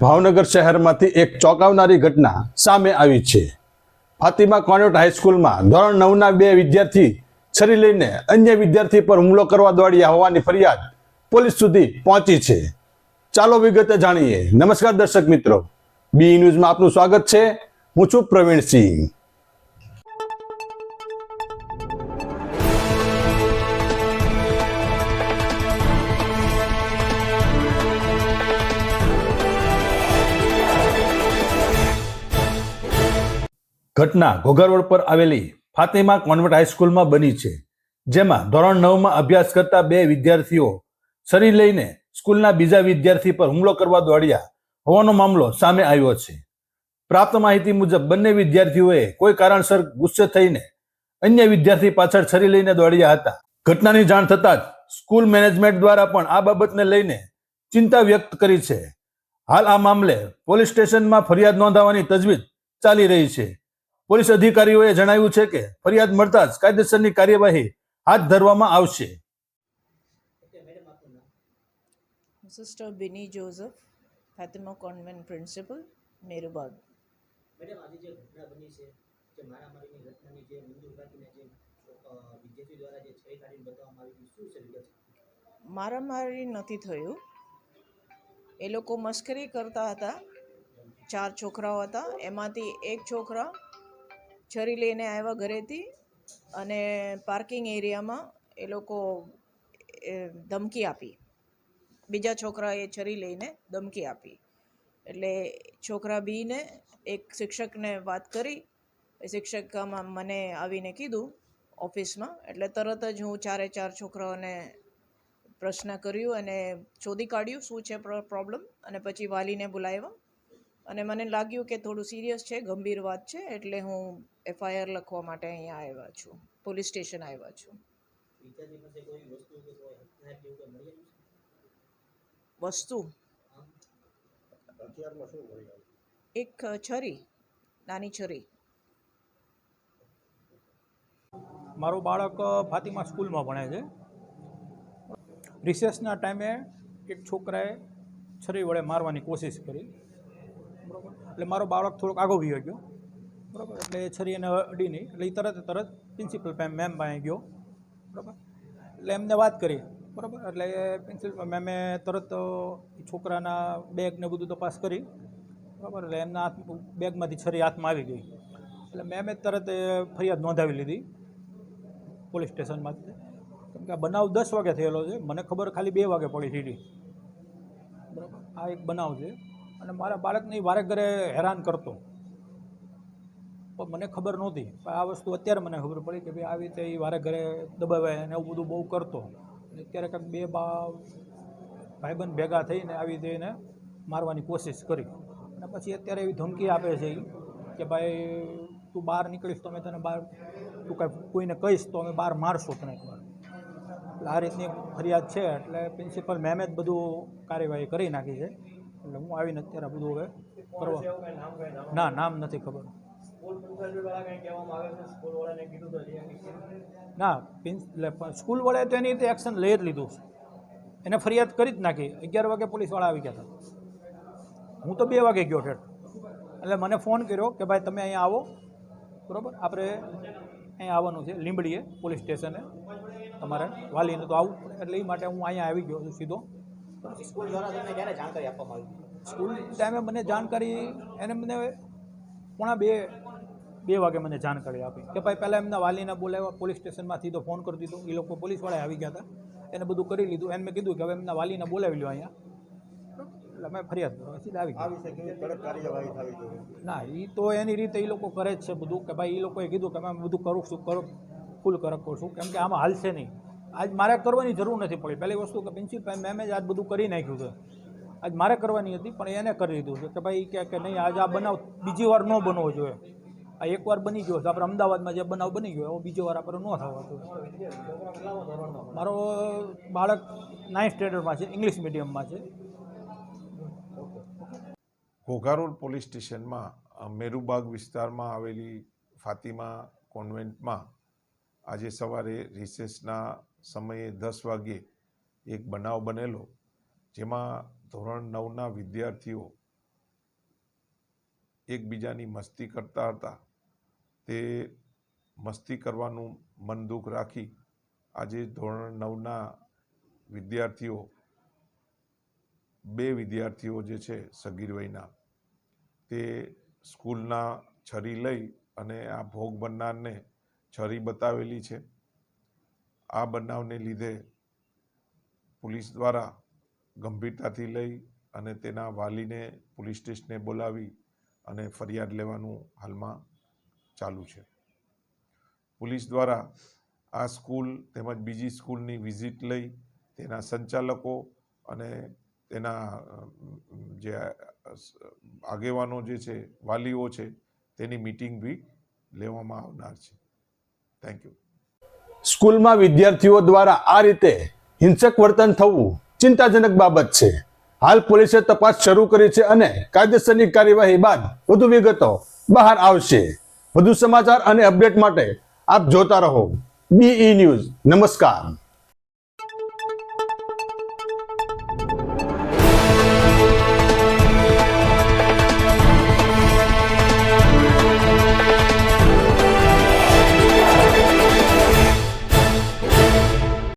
ભાવનગર શહેરમાંથી એક ચોંકાવનારી ઘટના સામે આવી છે. ફાતિમા કોન્વેન્ટ હાઈસ્કૂલમાં ધોરણ નવના બે વિદ્યાર્થી છરી લઈને અન્ય વિદ્યાર્થી પર હુમલો કરવા દોડ્યા હોવાની ફરિયાદ પોલીસ સુધી પહોંચી છે. ચાલો વિગતે જાણીએ. નમસ્કાર દર્શક મિત્રો. બી ન્યૂઝમાં આપનું સ્વાગત છે. હું છું પ્રવીણસિંહ ઘટના ઘોઘા રોડ પર આવેલી ફાતેમા કોન્વેન્ટ હાઈસ્કૂલમાં બની છે, જેમાં ધોરણ નવમાં અભ્યાસ કરતા બે વિદ્યાર્થીઓ છરી લઈને સ્કૂલના બીજા વિદ્યાર્થી પર હુમલો કરવા દોડ્યા હોવાનો મામલો સામે આવ્યો છે. પ્રાપ્ત માહિતી મુજબ, બંને વિદ્યાર્થીઓએ કોઈ કારણસર ગુસ્સે થઈને અન્ય વિદ્યાર્થી પાછળ છરી લઈને દોડ્યા હતા. ઘટનાની જાણ થતાં જ સ્કૂલ મેનેજમેન્ટ દ્વારા પણ આ બાબતને લઈને ચિંતા વ્યક્ત કરી છે. હાલ આ મામલે પોલીસ સ્ટેશનમાં ફરિયાદ નોંધાવવાની તજવીજ ચાલી રહી છે. પોલીસ અધિકારીઓએ જણાવ્યું છે કે ફરિયાદ મળતા જ કાયદેસરની કાર્યવાહી હાથ ધરવામાં આવશે. Sister Bini Joseph Fatima convent principal Merubag madam આજે જે ઘટના બની છે જે મારામારીની ઘટનાની જે મંજૂર રાખીને જે વિદ્યાર્થી દ્વારા જે છરી કાઢીને બતાવવામાં આવી શું છે વિગત? મારામારી નથી થયું. એ લોકો મશ્કરી કરતા હતા. ચાર છોકરાઓ હતા. એમાંથી એક છોકરા છરી લઈને આવ્યા ઘરેથી અને પાર્કિંગ એરિયામાં એ લોકો ધમકી આપી. બીજા છોકરાએ છરી લઈને ધમકી આપી. એટલે છોકરા બીને એક શિક્ષકને વાત કરી. એ શિક્ષકમાં મને આવીને કીધું ઓફિસમાં. એટલે તરત જ હું ચારે ચાર છોકરાઓને પ્રશ્ન કર્યું અને શોધી કાઢ્યું શું છે પ્રોબ્લેમ અને પછી વાલીને બોલાવ્યા. અને મને લાગ્યું કે થોડું સિરિયસ છે ગંભીર વાત છે એટલે હું એફઆઈઆર લખવા માટે અહીંયા આવ્યા છું પોલીસ સ્ટેશન આવ્યા છું. વસ્તુ એક છરી નાની છરી. મારું બાળક ફાતિમા સ્કૂલમાં ભણે છે. રિસેસના ટાઈમે એક છોકરાએ છરી વડે મારવાની કોશિશ કરી. બરાબર એટલે મારો બાળક થોડોક આગો વયો ગયો. બરાબર? એટલે એ છરી એને અડી નહીં. એટલે એ તરત તરત પ્રિન્સિપલ મેમ પાસે ગયો. બરાબર? એટલે એમને વાત કરી. બરાબર? એટલે એ પ્રિન્સિપલ મેમે તરત છોકરાના બેગને બધું તપાસ કરી. બરાબર? એટલે એમના હાથ બેગમાંથી છરી હાથમાં આવી ગઈ. એટલે મેમે તરત ફરિયાદ નોંધાવી લીધી. પોલીસ સ્ટેશનમાંથી કેમ કે આ બનાવ દસ વાગે થયેલો છે. મને ખબર ખાલી બે વાગે પડી સીધી. બરાબર? આ એક બનાવ છે. અને મારા બાળકને વારે ઘરે હેરાન કરતો. પણ મને ખબર નહોતી. પણ આ વસ્તુ અત્યારે મને ખબર પડી કે ભાઈ આવી રીતે એ વારે ઘરે દબાવે અને એવું બધું બહુ કરતો. અને અત્યારે કંઈક બે બા ભાઈબંધ ભેગા થઈને આવી રીતે એને મારવાની કોશિશ કરી. અને પછી અત્યારે એવી ધમકી આપે છે કે ભાઈ, તું બહાર નીકળીશ તો અમે તને બહાર, તું કાંઈ કોઈને કહીશ તો અમે બહાર મારશું તને એકવાર. એટલે આ રીતની ફરિયાદ છે. એટલે પ્રિન્સિપલ મેમે જ બધું કાર્યવાહી કરી નાખી છે. એટલે હું આવીને અત્યારે બધું હવે કરવા. ના, નામ નથી ખબર. ના એટલે પણ સ્કૂલ વાળાએ તો એની રીતે એક્શન લઈ જ લીધું. એને ફરિયાદ કરી જ નાખી. અગિયાર વાગે પોલીસવાળા આવી ગયા હતા. હું તો બે વાગે ગયો ઠેઠ. એટલે મને ફોન કર્યો કે ભાઈ તમે અહીંયા આવો. બરાબર? આપણે અહીંયા આવવાનું છે લીંબડીએ પોલીસ સ્ટેશને. તમારે વાલીને તો આવવું એટલે એ માટે હું અહીંયા આવી ગયો છું સીધો. સ્કૂલ દ્વારા તમને ક્યારે જાણકારી આપવામાં આવી? સ્કૂલ ટાઈમે મને જાણકારી એને મને પોણા બે બે વાગે મને જાણકારી આપી. કે ભાઈ પહેલાં એમના વાલીને બોલાવ્યા પોલીસ સ્ટેશનમાંથી તો ફોન કરી દીધો. એ લોકો પોલીસવાળા આવી ગયા હતા. એને બધું કરી લીધું. એને મેં કીધું કે હવે એમના વાલીને બોલાવી લો અહીંયા. એટલે મેં ફરિયાદ કરો સીધા આવી ગયા. ના એ તો એની રીતે એ લોકો કરે જ છે બધું. કે ભાઈ એ લોકોએ કીધું કે અમે બધું કરું છું કરો ફૂલ કરો છું. કેમ કે આમાં હાલશે નહીં. આજ મારે કરવાની જરૂર નથી પડી. પહેલી વસ્તુ કે પ્રિન્સિપલ મેમે જ આજ બધું કરી નાખ્યું છે. આજ મારે કરવાની હતી, પણ એને કરી દીધું છે કે ભાઈ કે નહીં, આજ આ બનાવ બીજી વાર ન બનવો જોઈએ. આ એકવાર બની ગયો છે. આપણે અમદાવાદમાં જે બનાવ બની ગયો, એવો બીજી વાર આપણે ન થવા જોઈએ. મારો બાળક નાઇન્થ સ્ટેન્ડર્ડમાં છે ઇંગ્લિશ મીડિયમમાં છે. ઘોઘારોડ પોલીસ સ્ટેશનમાં મેરુબાગ વિસ્તારમાં આવેલી ફાતિમા કોન્વેન્ટમાં આજે સવારે રિસેસના સમયે દસ વાગ્યે એક બનાવ બનેલો, જેમાં ધોરણ નવના વિદ્યાર્થીઓ એકબીજાની મસ્તી કરતા હતા. તે મસ્તી કરવાનું મન દુઃખ રાખી આજે ધોરણ નવના વિદ્યાર્થીઓ, બે વિદ્યાર્થીઓ જે છે સગીર વયના, તે સ્કૂલના છરી લઈ અને આ ભોગ બનનારને છરી બતાવેલી છે. આ બનાવને લીધે પોલીસ દ્વારા ગંભીરતાથી લઈ અને તેના વાલીને પોલીસ સ્ટેશને બોલાવી અને ફરિયાદ લેવાનું હાલમાં ચાલુ છે. પોલીસ દ્વારા આ સ્કૂલ તેમજ બીજી સ્કૂલની વિઝિટ લઈ તેના સંચાલકો અને તેના જે આગેવાનો જે છે, વાલીઓ છે, તેની મિટિંગ બી લેવામાં આવનાર છે. થેન્ક યુ સ્કૂલમાં વિદ્યાર્થીઓ દ્વારા આ રીતે હિંસક વર્તન થવું ચિંતાજનક બાબત છે. હાલ પોલીસે તપાસ શરૂ કરી છે અને કાયદેસરની કાર્યવાહી બાદ વધુ વિગતો બહાર આવશે. વધુ સમાચાર અને અપડેટ માટે આપ જોતા રહો. બીઈ ન્યૂઝ નમસ્કાર.